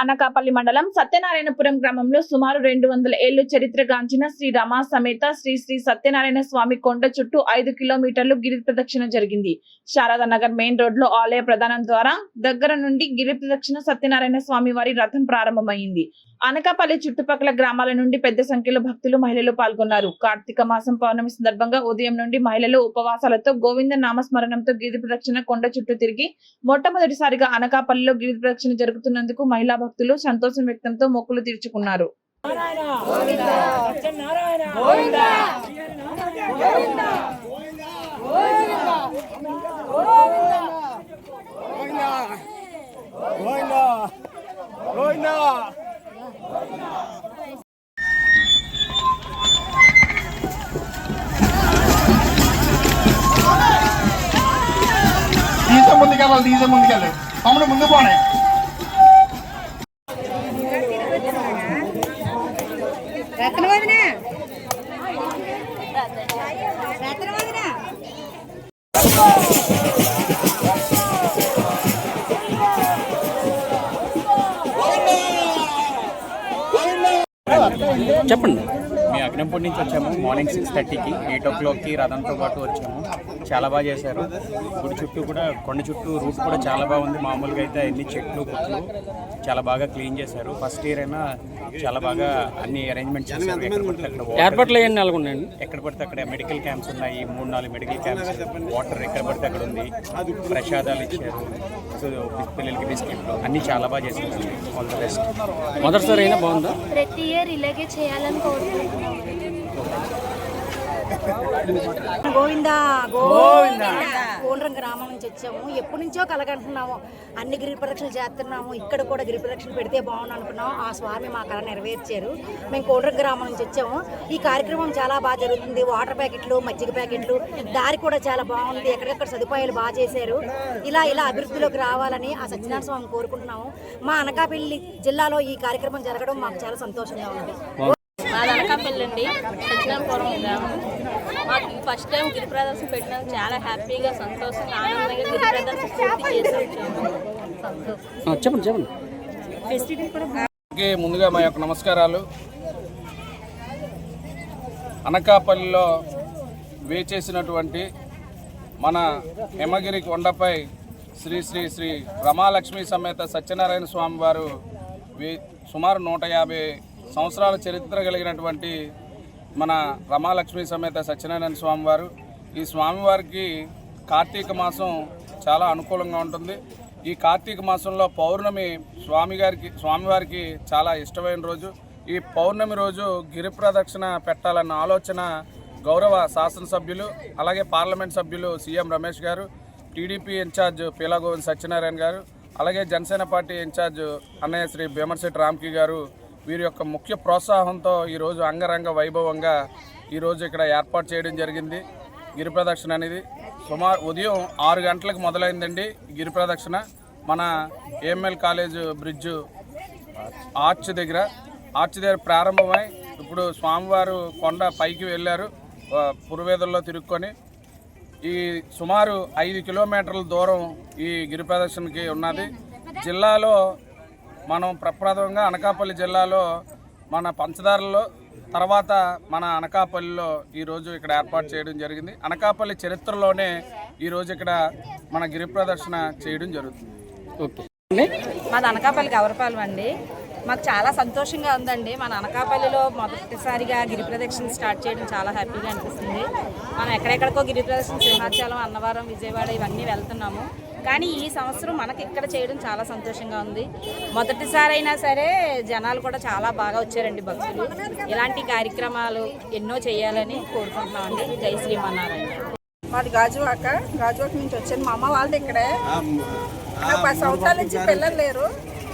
అనకాపల్లి మండలం సత్యనారాయణపురం గ్రామంలో సుమారు రెండు వందల ఏళ్ళు చరిత్రగాంచిన శ్రీ రమా సమేత శ్రీ శ్రీ సత్యనారాయణ స్వామి కొండ చుట్టూ ఐదు కిలోమీటర్లు గిరి ప్రదక్షిణ జరిగింది. శారదా నగర్ మెయిన్ రోడ్లో ఆలయ ప్రధానం ద్వారా దగ్గర నుండి గిరి ప్రదక్షిణ సత్యనారాయణ స్వామి వారి రథం ప్రారంభమైంది. అనకాపల్లి చుట్టుపక్కల గ్రామాల నుండి పెద్ద సంఖ్యలో భక్తులు మహిళలు పాల్గొన్నారు కార్తీక మాసం పౌర్ణమి సందర్భంగా ఉదయం నుండి మహిళలు ఉపవాసాలతో గోవింద నామస్మరణంతో గిరి ప్రదక్షిణ కొండ చుట్టూ తిరిగి మొట్టమొదటిసారిగా అనకాపల్లిలో గిరి ప్రదక్షిణ జరుగుతున్నందుకు మహిళా భక్తులు సంతోషం వ్యక్తంతో మొక్కులు తీర్చుకున్నారు గోవిందా గోవిందా తీసే ముందుకెళ్ళాలి తీసే ముందుకెళ్ళాలి తమ్ముడు ముందు పోనే రత్న వదిన చెప్పండి. మేము అగ్నంపూడి నుంచి వచ్చాము. మార్నింగ్ సిక్స్ థర్టీకి ఎయిట్ ఓ క్లాక్కి రథంతో పాటు వచ్చాము. చాలా బాగా చేశారు. గుడి చుట్టూ కూడా కొండ చుట్టూ రూట్ కూడా చాలా బాగుంది. మామూలుగా అయితే అన్ని చెట్లు పుట్లు చాలా బాగా క్లీన్ చేశారు. ఫస్ట్ ఇయర్ అయినా చాలా బాగా అన్ని అరేంజ్మెంట్స్ చేశారు. ఎక్కడ పడితే అక్కడ water- ఏర్పాట్లు ఏం నెలకొన్నాయండి ఎక్కడ పడితే అక్కడ మెడికల్ క్యాంప్స్ ఉన్నాయి. మూడు నాలుగు మెడికల్ క్యాంప్స్ వాటర్ ఎక్కడ పడితే అక్కడ ఉంది. ప్రసాదాలు ఇచ్చారు. సో పిల్లలకి బిస్కెట్లు అన్నీ చాలా బాగా చేశారు. ఆల్ ద బెస్ట్ మొదటిసారి అయినా బాగుందా? ప్రతి ఇయర్ ఇలాగే చేయాలని కోరుకుంటున్నాను గోవిందా గోవిందా. కోనరం గ్రామం నుంచి వచ్చాము. ఎప్పటి నుంచో కలగంటున్నాము. అన్ని గిరి ప్రదక్షిణలు చేస్తున్నాము. ఇక్కడ కూడా గిరి ప్రదక్షిణ పెడితే బాగుండు అనుకున్నాం. ఆ స్వామి మా కళ నెరవేర్చారు. మేము కోనరం గ్రామం నుంచి వచ్చాము. ఈ కార్యక్రమం చాలా బాగా జరుగుతుంది. వాటర్ ప్యాకెట్లు మజ్జిగ ప్యాకెట్లు దారి కూడా చాలా బాగుంది. ఎక్కడెక్కడ సదుపాయాలు బాగా చేశారు. ఇలా ఇలా అభివృద్ధిలోకి రావాలని ఆ సత్యనారాయణ స్వామిని కోరుకుంటున్నాము. మా అనకాపల్లి జిల్లాలో ఈ కార్యక్రమం జరగడం మాకు చాలా సంతోషంగా ఉంది. మాది అనకాపల్లి అండి సత్యనారాయణపురం గ్రామం. మాకు ఫస్ట్ టైం గిరి ప్రదర్శన పెట్టినందుకు చాలా హ్యాపీగా సంతోషంగా ఆనందంగా గిరి ప్రదర్శన పూర్తి చేసి వచ్చాము. చెప్పండి చెప్పండి. ముందుగా మా యొక్క నమస్కారాలు. అనకాపల్లిలో వేచేసినటువంటి మన హేమగిరి కొండపై శ్రీ శ్రీ శ్రీ రమాలక్ష్మి సమేత సత్యనారాయణ స్వామి వారు వే సుమారు నూట యాభై సంవత్సరాల చరిత్ర కలిగినటువంటి మన రమాలక్ష్మి సమేత సత్యనారాయణ స్వామివారు ఈ స్వామివారికి కార్తీక మాసం చాలా అనుకూలంగా ఉంటుంది. ఈ కార్తీక మాసంలో పౌర్ణమి స్వామి గారికి స్వామివారికి చాలా ఇష్టమైన రోజు. ఈ పౌర్ణమి రోజు గిరి ప్రదక్షిణ పెట్టాలన్న ఆలోచన గౌరవ శాసనసభ్యులు అలాగే పార్లమెంట్ సభ్యులు సీఎం రమేష్ గారు టీడీపీ ఇన్ఛార్జ్ పీలా గోవింద్ సత్యనారాయణ గారు అలాగే జనసేన పార్టీ ఇన్ఛార్జ్ అన్నయ్య శ్రీ భీమర్శెట్టి రామ్కి గారు వీరి యొక్క ముఖ్య ప్రోత్సాహంతో ఈరోజు అంగరంగ వైభవంగా ఈరోజు ఇక్కడ ఏర్పాటు చేయడం జరిగింది. గిరి ప్రదక్షిణ అనేది సుమారు ఉదయం ఆరు గంటలకు మొదలైందండి గిరి ప్రదక్షిణ. మన ఏఎంఎల్ కాలేజ్ బ్రిడ్జ్ ఆర్చ్ దగ్గర. ఆర్చ్ దగ్గర ప్రారంభమై ఇప్పుడు స్వామివారు కొండ పైకి వెళ్ళారు పురువేదల్లో తిరుక్కొని. ఈ సుమారు ఐదు కిలోమీటర్ల దూరం ఈ గిరి ప్రదర్శనకి ఉన్నది. జిల్లాలో మనం ప్రప్రథమంగా అనకాపల్లి జిల్లాలో మన పంచదారలో తర్వాత మన అనకాపల్లిలో ఈరోజు ఇక్కడ ఏర్పాటు చేయడం జరిగింది. అనకాపల్లి చరిత్రలోనే ఈరోజు ఇక్కడ మన గిరి ప్రదర్శన చేయడం జరుగుతుంది. ఓకే. మాది అనకాపల్లి గౌరపాలెం అండి. మాకు చాలా సంతోషంగా ఉందండి. మన అనకాపల్లిలో మొదటిసారిగా గిరి ప్రదక్షిణ స్టార్ట్ చేయడం చాలా హ్యాపీగా అనిపిస్తుంది. మనం ఎక్కడెక్కడికో గిరి ప్రదక్షిణ సింహాచలం అన్నవరం విజయవాడ ఇవన్నీ వెళ్తున్నాము. కానీ ఈ సంవత్సరం మనకి ఇక్కడ చేయడం చాలా సంతోషంగా ఉంది. మొదటిసారి అయినా సరే జనాలు కూడా చాలా బాగా వచ్చారండి భక్తులు. ఇలాంటి కార్యక్రమాలు ఎన్నో చేయాలని కోరుకుంటున్నామండి. జై శ్రీమన్నారాయణ. మాది గాజువాక. గాజువాక నుంచి వచ్చాను. మా అమ్మ వాళ్ళది ఇక్కడే పది సంవత్సరాల నుంచి పిల్లలు లేరు.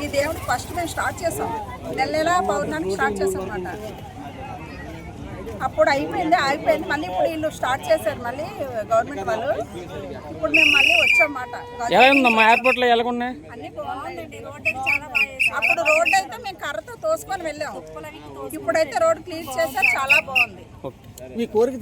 ఈ దేవుడు ఫస్ట్ మేము స్టార్ట్ చేసాం. నెల నెల పౌర్ణానికి స్టార్ట్ చేసాం అన్నమాట. అప్పుడు అయిపోయింది అయిపోయింది. మళ్ళీ ఇప్పుడు వీళ్ళు స్టార్ట్ చేశారు మళ్ళీ గవర్నమెంట్ వాళ్ళు. ఇప్పుడు మేము మళ్ళీ వచ్చామన్నమాట. ఎలా ఉందమ్మా ఏర్పాట్లు ఎలాగున్నాయి? అన్ని బాగుందండి. రోడ్ అయితే చాలా బాగా. అప్పుడు రోడ్ అయితే మేము కర్రతో తోసుకొని వెళ్ళాము. ఇప్పుడైతే రోడ్ క్లీన్ చేశారు చాలా బాగుంది. మీ కోరిక